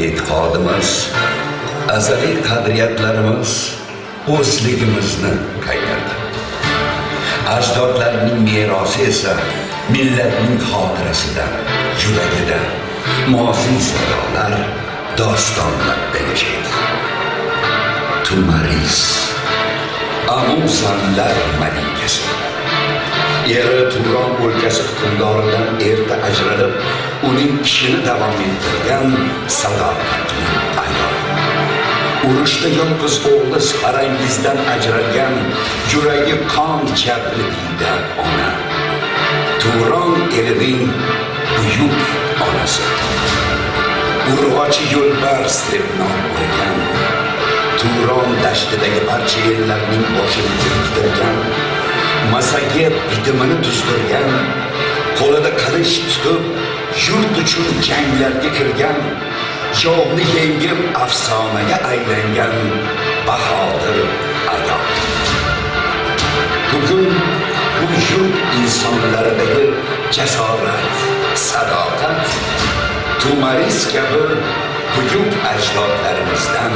e'tiqodimiz, azaliy qadriyatlarimiz o'zligimizni qaytardi. Ajdodlarning merosi esa millatning xotirasida, yuragida moziy sadolar, dostonlar belashaydi. Tumariz, Amuzanlar malikasi. Eri Turon o'lkasi hukmdoridan erta ajralib, uning ishini davom ettirgan sadoqatli ayol. Urushda yolg'iz o'g'li Sparangizdan ajralgan yuragi qon jabri diyda ona. Turon elining buyuk onasi. Urg'ochi yo'lbars deb nom qo'ygan. Turon dashtidagi barcha ellarning boshini tirktirgan. Masaga bitimini tuzdirgan. Qo'lida qilich tutib, yurt uchun janglarga kirgan. Yovni yengib afsonaga aylangan bahodir ayol. Bugun bu yurt insonlaridagi jasorat, sadoqat, Tumariz kabi buyuk ajdodlarimizdan.